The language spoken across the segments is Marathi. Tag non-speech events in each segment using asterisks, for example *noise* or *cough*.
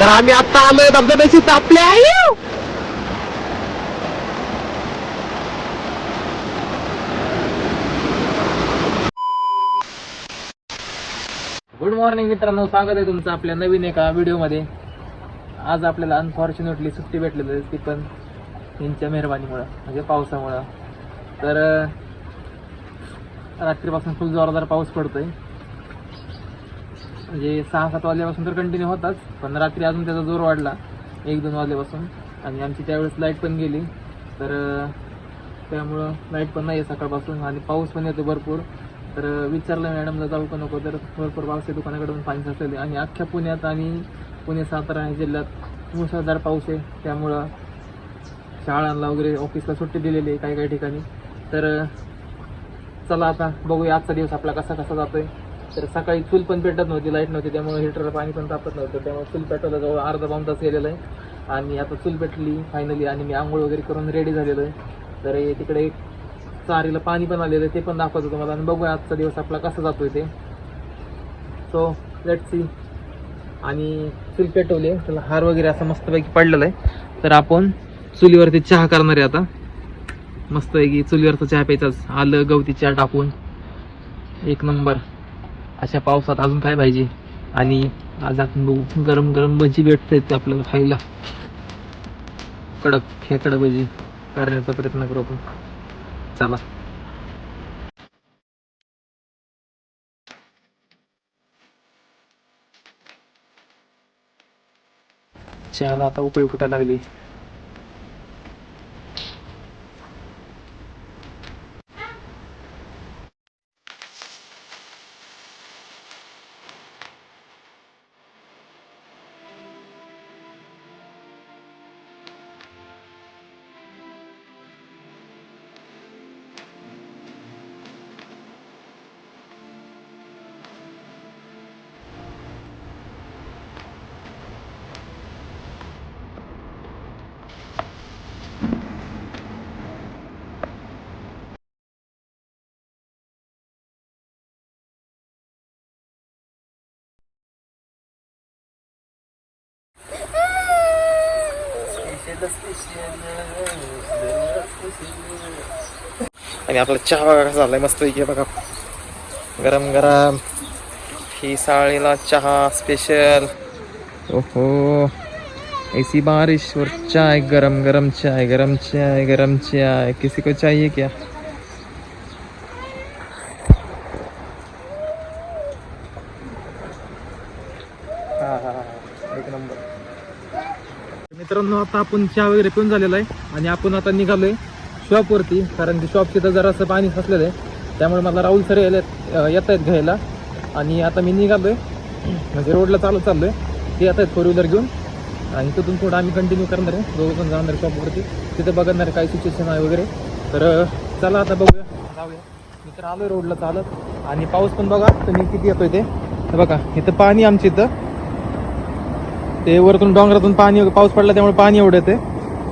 तर आम्ही आता आलोय धबधब्याची तापले आहे. गुड मॉर्निंग मित्रांनो स्वागत आहे तुमचं आपल्या नवीन एका व्हिडिओमध्ये. आज आपल्याला अनफॉर्च्युनेटली सुट्टी भेटलेली आहे ती पण यांच्या मेहरबानीमुळं म्हणजे पावसामुळं. तर रात्रीपासून फुल जोरदार पाऊस पडतोय. म्हणजे सहा सात वाजल्यापासून तर कंटिन्यू होताच पण रात्री अजून त्याचा जोर वाढला एक दोन वाजल्यापासून. आणि आमची त्यावेळेस लाइट पण गेली. तर त्यामुळं लाइट पण नाही आहे सकाळपासून आणि पाऊस पण येतो भरपूर. तर विचारलं मॅडमला जाऊ का नको? तर भरपूर पाऊस आहे दुकानाकडून पाणी साचलेले आणि अख्ख्या पुण्यात आणि पुणे सातारा या जिल्ह्यात मुसळधार पाऊस आहे. त्यामुळं शाळांना वगैरे ऑफिसला सुट्टी दिलेली आहे काही काही ठिकाणी. तर चला आता बघूया आजचा दिवस आपला कसा कसा जातोय. तर सकाळी चूल पण पेटत नव्हती लाइट नव्हती त्यामुळे हिटरला पाणी पण तापत नव्हतं. त्यामुळे चूल पेटवलं जवळ अर्धा पाऊन तास गेलेलं आहे. आणि आता चूल पेटली फायनली आणि मी आंघोळ वगैरे करून रेडी झालेलो आहे. तर हे तिकडे एक चारीला पाणी पण आलेलं आहे ते पण दाखवतो तुम्हाला. आणि बघूया आजचा दिवस आपला कसा जातोय ते. सो लेट सी आणि चूल पेटवली आहे त्याला हार वगैरे असं मस्तपैकी पडलेलं आहे. तर आपण चुलीवरती चहा करणार आहे आता. मस्तपैकी चुलीवरचा चहा प्यायचाच आलं गवती चहा टाकून. एक नंबर. अशा पावसात अजून काय पाहिजे? आणि आज आपण बघू गरम गरम भजी भेटत आपल्याला खायला. कडक खेकडा भजी करण्याचा प्रयत्न करू आपण. चला. चहाला आता उपयोग फुटायला लागली. आणि आपला चहा बघा कसा झालाय मस्त पैकी बघा. गरम गरम. ही साळीला चहा स्पेशल ओहो. ऐसी बारिश और चाय गरम गरम चाय गरम चाय गरम चाय. किसी को चाहिए क्या? हाँ हाँ हाँ. एक नंबर. मित्रांनो आता आपण चहा वगैरे पिऊन झालेला आहे आणि आपण आता निघालोय शॉपवरती कारण की शॉपची तर जरासं पाणी फसलेलं आहे. त्यामुळे मला राहुल सर यायला येत आहेत घ्यायला. आणि आता मी निघालोय म्हणजे रोडला चालत चाललोय. ते येत आहेत फोर व्हीलर घेऊन. आणि तिथून थोडं आम्ही कंटिन्यू करणार आहे. दोघं पण जाणार शॉपवरती तिथे बघणार काय सिच्युएशन आहे वगैरे. तर चला आता बघूया जाऊया. मी तर आलोय रोडला चालत. आणि पाऊस पण बघा तुम्ही किती येतोय ते. बघा इथं पाणी आमच्या इथं. ते वरतून डोंगरातून पाणी पाऊस पडला त्यामुळे पाणी एवढं ते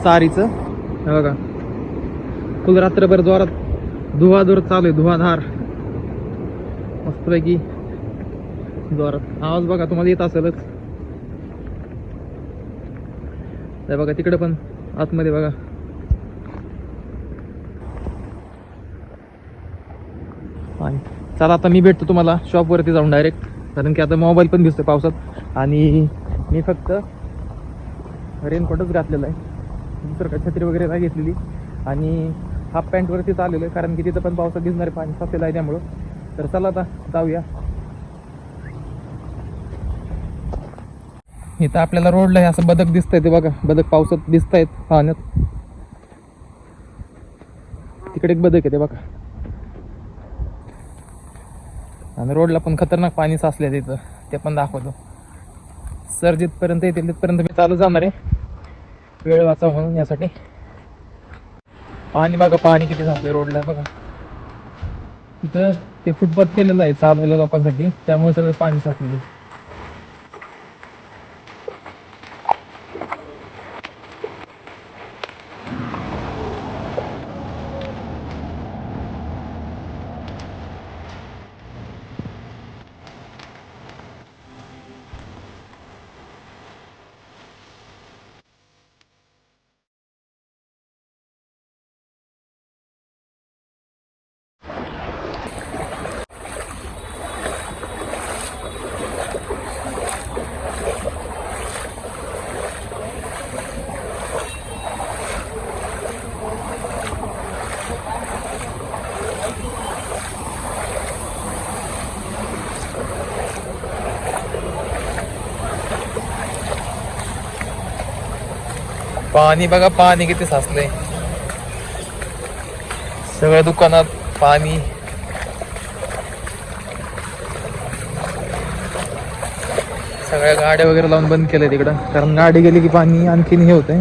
चारीचं हे बघा. फुल रात्रभर जोरात धुवाधुर चालू आहे धुवाधार. मस्तपैकी जोरात. आवाज बघा तुम्हाला येत असेलच. हे बघा तिकडे पण आतमध्ये बघा. चला आता मी भेटतो तुम्हाला शॉपवरती जाऊन डायरेक्ट कारण की आता मोबाईल पण दिसतोय पावसात. आणि मी फक्त रेनकोटच घातलेला आहे. दुसरं का छत्री वगैरे नाही घेतलेली. आणि हाफ पॅन्टवरतीच आलेलो आहे कारण की तिथं पण पावसात दिसणारे पाणी साचलेलं आहे त्यामुळं. तर चला आता जाऊया. इथं आपल्याला रोडला हे असं बदक दिसतंय ते बघा. बदक पावसात दिसत आहेत पाण्यात. तिकडे एक बदक आहे ते बघा. आणि रोडला पण खतरनाक पाणी साचले तिथं. ते पण दाखवतो. सर जिथपर्यंत येतील तिथपर्यंत मी चालू जाणार आहे. वेळ वाचा म्हणून यासाठी. पाणी बघा पाणी किती झालंय रोडला बघा. तिथं ते फुटपाथ केलेलं आहे चाललेल्या लोकांसाठी. त्यामुळे सगळं पाणी साचलेलं पाणी बघा पाणी किती साचलंय. सगळ्या दुकानात पाणी. सगळ्या गाड्या वगैरे लावून बंद केलंय तिकडं. कारण गाडी गेली की पाणी आणखीन हे होतंय.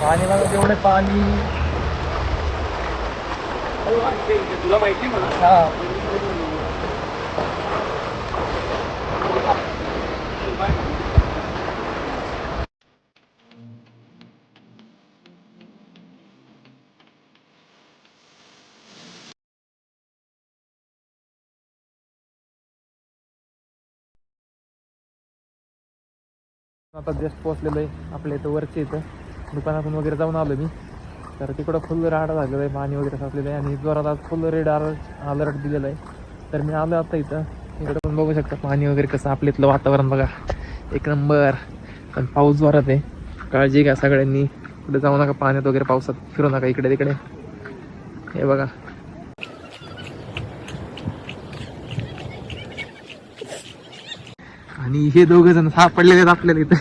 पाणी बघा तेवढे पाणी तुला माहिती मला हा आता जस्ट पोहोचलेलो आहे आपल्या इथं वरच्या इथं. दुकानातून वगैरे जाऊन आलो मी. तर तिकडं फुल राड झालेलं आहे पाणी वगैरे साचलेलं आहे आणि जोरात आज फुल रेड अलर्ट दिलेलं आहे. तर मी आलो आता इथं. इकडं पण बघू शकता पाणी वगैरे कसं आपल्या इथलं वातावरण बघा. एक नंबर. पण पाऊस जोरात आहे. काळजी घ्या सगळ्यांनी. कुठे जाऊ नका पाण्यात वगैरे पावसात फिरू नका इकडे तिकडे. हे बघा. आणि हे दोघ जण सापडलेले आहेत आपल्याला इथं.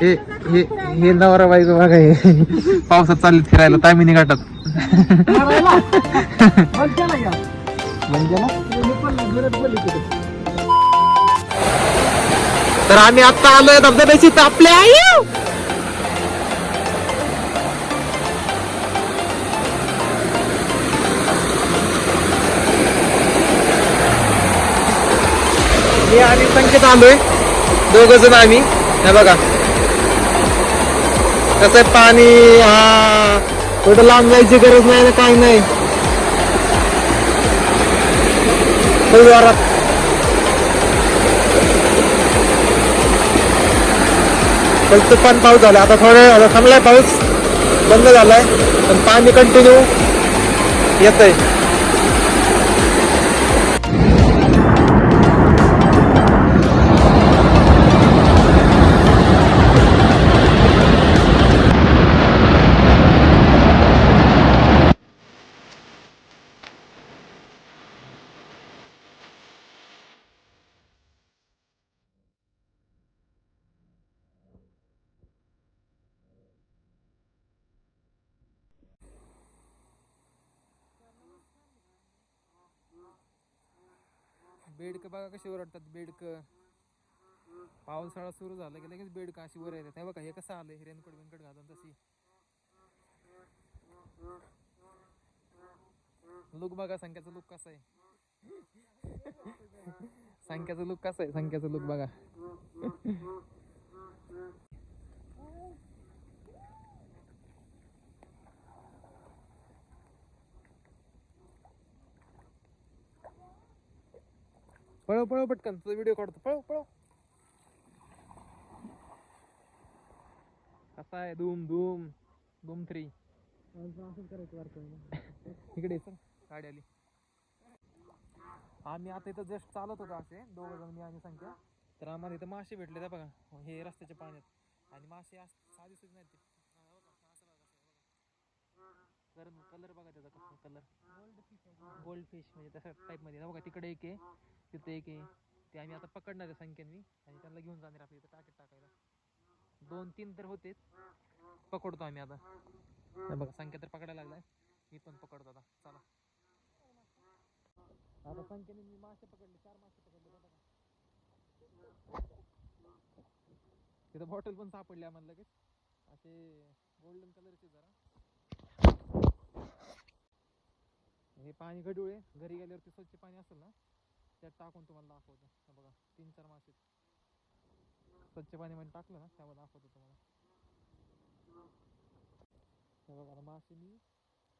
हे हे हे नवरा बायको बघा हे. पावसात चालले फिरायला तामिनी घाटात. तर आम्ही आता आलोय धबधब्याची आपल्या आई मी आणि संकेत आलोय दोघ जण आम्ही. हे बघा. कसं आहे पाणी हा कुठं लांब जायची गरज नाही ना काही नाही. परिवारात जोरात फक्त पण पाऊस झाला. आता थोडं आता थांबलाय पाऊस. बंद झालाय. पण पाणी कंटिन्यू येत आहे बेडक बघा कशी ओरडतात बेडक. पावसाळा सुरू झाला की लगेच बेडक अशी वर येतात. नाही बघा हे कसं आलं रेनकोट बिनकोट घालून तशी. लुक बघा संख्याचा लुक कसा आहे. संख्याचा लुक कसा आहे संख्याचा लुक बघा. पळव पळव पटकन तुझा व्हिडिओ काढतो. पळव पळव. कसा आहे? धूम धूम. धूम थ्री *laughs* इकडे सर गाडी आली आम्ही आता इथं जस्ट चालत होतो असे. दोघं जण मी आणि संख्या. तर आम्हाला इथं मासे भेटले त्या बघा. हे रस्त्याच्या पाण्यात. आणि मासे अस- साधी सुधी नाही कलर कलर बघा त्याचा कसा कलर गोल्ड फिश म्हणजे तशा टाईपमध्ये. बघा तिकडे एक आहे. तिथं एक आहे. ते आम्ही आता पकडणार आहे संख्येने. आणि त्यांना घेऊन जाणार आपल्या इथं टाकीत टाकायला. दोन तीन तर होतेच. पकडतो आम्ही आता. हे बघा संख्या तर पकडायला लागलाय. मी पण पकडतो आता. चला. आता संख्येने मी मासे पकडले. चार मासे पकडले. बघा. तिथं बॉटल पण सापडली आम्हाला लगेच. असे गोल्डन कलरचे जरा. हे पाणी गडूळ आहे घरी गेल्यावरती स्वच्छ पाणी असेल ना त्यात टाकून तुम्हाला दाखवतो. बघा तीन चार मासे स्वच्छ पाणीमध्ये टाकलं ना त्यामध्ये दाखवतो तुम्हाला. हे बघा मासे मी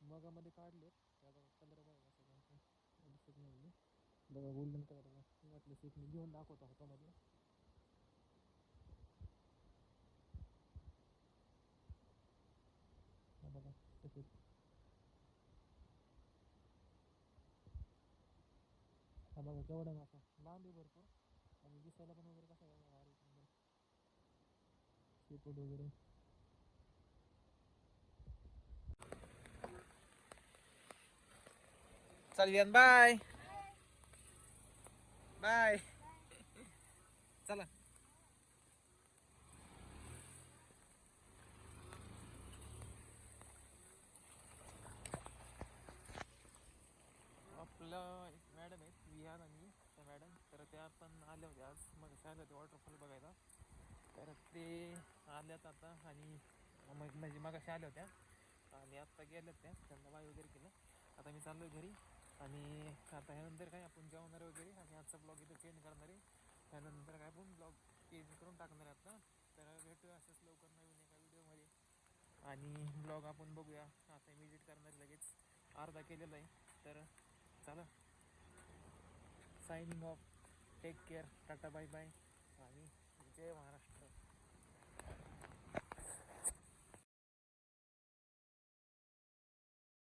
मगामध्ये काढले. त्याचा. कलर बघा नाही बघा गोल्डन कलर वाटलं सीट मी घेऊन दाखवतो हातामध्ये बघा तसेच हा बघा केवढा मासा लांब आहे भरपूर. आणि दिसायला पण वगैरे कसा आहे भारी सुंदर सीफूड वगैरे. चाल बाय बाय चला आपलं एक मॅडम आहेत विहान आणि त्या मॅडम तर त्या पण आल्या होत्या आज. मग आल्या होत्या वॉटरफॉल बघायला. तर ते आल्यात आता आणि मग म्हणजे मगाशी आल्या होत्या. आणि आत्ता गेल्यात त्या त्यांना बाय वगैरे केलं. आता मी चाललो घरी. आणि आता ह्यानंतर काय आपण जेवणार वगैरे. आणि आजचा ब्लॉग इथं चेंज करणार आहे. त्यानंतर काय आपण ब्लॉग चेंज करून टाकणार आहे आता. तर भेटूया असंच लवकर नवीन एका व्हिडिओमध्ये. आणि ब्लॉग आपण बघूया. आता विजिट करणार लगेच. अर्धा केलेला आहे. तर चला. Signing off take care tata bye bye आणि जय महाराष्ट्र.